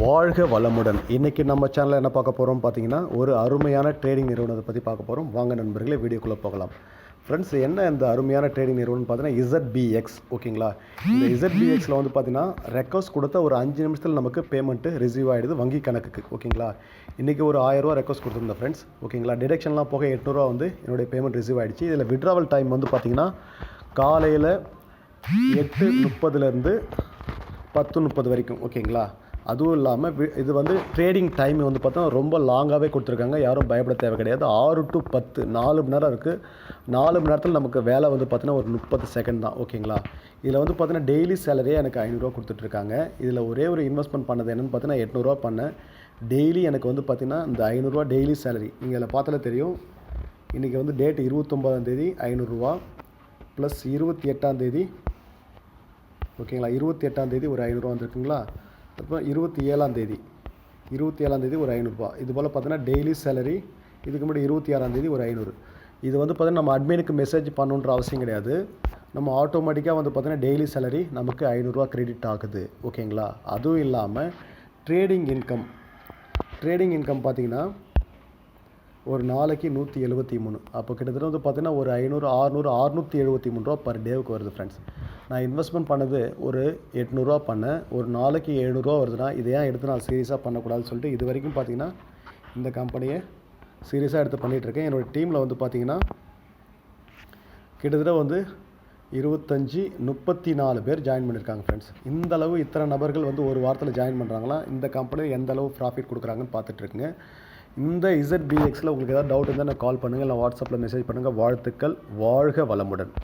வாழ்க வளமுடன். இன்றைக்கி நம்ம சேனலில் என்ன பார்க்க போகிறோம் பார்த்தீங்கன்னா ஒரு அருமையான ட்ரேடிங் நிறுவனத்தை பற்றி பார்க்க போகிறோம் வாங்க நண்பர்களே வீடியோக்குள்ளே போகலாம். ஃப்ரெண்ட்ஸ் என்ன இந்த அருமையான ட்ரேடிங் நிறுவனம் பார்த்தீங்கன்னா இசட்பிஎக்ஸ் ஓகேங்களா? இந்த இசட்பிஎக்ஸில் வந்து பார்த்தீங்கன்னா ரெக்வஸ்ட் கொடுத்த ஒரு அஞ்சு நிமிஷத்தில் நமக்கு பேமெண்ட்டு ரிசீவ் ஆகிடுது வங்கி கணக்குக்கு ஓகேங்களா? இன்றைக்கி ஒரு ஆயிரரூவா ரெக்வஸ்ட் கொடுத்துருந்தேன் ஃப்ரெண்ட்ஸ் ஓகேங்களா? டிடக்ஷன்லாம் போக எட்நூறுவா வந்து என்னுடைய பேமெண்ட் ரிசீவ் ஆகிடுச்சு இதில் விட்ராவல் டைம் வந்து பார்த்தீங்கன்னா காலையில் எட்டு முப்பதுலேருந்து பத்து முப்பது வரைக்கும் ஓகேங்களா? அதுவும் இல்லாமல் இது வந்து ட்ரேடிங் டைம் வந்து பார்த்தா ரொம்ப லாங்காகவே கொடுத்துருக்காங்க. யாரும் பயப்பட தேவை கிடையாது. ஆறு டு பத்து நாலு மணி நேரம் இருக்குது நாலு மணி நேரத்தில் நமக்கு வேலை வந்து பார்த்தீங்கன்னா ஒரு முப்பது செகண்ட் தான். ஓகேங்களா இதில் வந்து பார்த்தீங்கன்னா டெய்லி சேலரியே எனக்கு ஐநூறுரூவா கொடுத்துட்ருக்காங்க. இதில் ஒரே ஒரு இன்வெஸ்ட்மெண்ட் பண்ணது என்னென்னு பார்த்தீங்கன்னா எட்நூறுரூவா பண்ணேன். டெய்லி எனக்கு வந்து பார்த்தீங்கன்னா இந்த ஐநூறுரூவா டெய்லி சேலரி நீங்கள் இதில் பார்த்தாலே தெரியும். இன்றைக்கி வந்து டேட் இருபத்தொம்பதாந்தேதி ஐநூறுரூவா ப்ளஸ் இருபத்தி எட்டாம் தேதி. ஓகேங்களா இருபத்தி எட்டாம் தேதி ஒரு ஐநூறுரூவா வந்துருக்குங்களா? அப்புறம் இருபத்தி ஏழாம் தேதி. இருபத்தி ஏழாம் தேதி ஒரு ஐநூறுரூபா இது போல் பார்த்தீங்கன்னா டெய்லி சேலரி இதுக்கு முன்னாடி இருபத்தி ஆறாம் தேதி ஒரு ஐநூறு. இது வந்து பார்த்தீங்கன்னா நம்ம அட்மினுக்கு மெசேஜ் பண்ணணுன்ற அவசியம் கிடையாது. நம்ம ஆட்டோமேட்டிக்காக வந்து பார்த்தீங்கன்னா டெய்லி சேலரி நமக்கு ஐநூறுரூவா கிரெடிட் ஆகுது. ஓகேங்களா அதுவும் இல்லாமல் ட்ரேடிங் இன்கம் ட்ரேடிங் இன்கம் பார்த்திங்கன்னா ஒரு நாளைக்கு நூற்றி எழுபத்தி மூணு. அப்போ கிட்டத்தட்ட வந்து பார்த்தீங்கன்னா ஒரு ஐநூறு ஆறுநூறு அறுநூற்றி எழுபத்தி மூணு ரூபா பர் டேவுக்கு வருது ஃப்ரெண்ட்ஸ் நான் இன்வெஸ்ட்மெண்ட் பண்ணது ஒரு எட்நூறுரூவா பண்ணேன். ஒரு நாளைக்கு எழுநூறுவா வருதுன்னா இதை ஏன் எடுத்து நான் சீரியஸாக பண்ணக்கூடாதுன்னு சொல்லிட்டு இது வரைக்கும் பார்த்தீங்கன்னா இந்த கம்பெனியை சீரியஸாக எடுத்து பண்ணிகிட்டு இருக்கேன். என்னோடய டீமில் வந்து பார்த்தீங்கன்னா கிட்டத்தட்ட வந்து இருபத்தஞ்சி முப்பத்தி நாலு பேர் ஜாயின் பண்ணியிருக்காங்க ஃப்ரெண்ட்ஸ் இந்த அளவு இத்தனை நபர்கள் வந்து ஒரு வாரத்தில் ஜாயின் பண்ணுறாங்களா இந்த கம்பெனியில் எந்த அளவு ப்ராஃபிட் கொடுக்குறாங்கன்னு பார்த்துட்ருக்குங்க இந்த இசட் பிஎக்ஸில் உங்களுக்கு ஏதாவது டவுட் இருந்தால் எனக்கு கால் பண்ணுங்கள் இல்லை வாட்ஸ்அப்பில் மெசேஜ் பண்ணுங்கள் வாழ்த்துக்கள் வாழ்க வளமுடன்.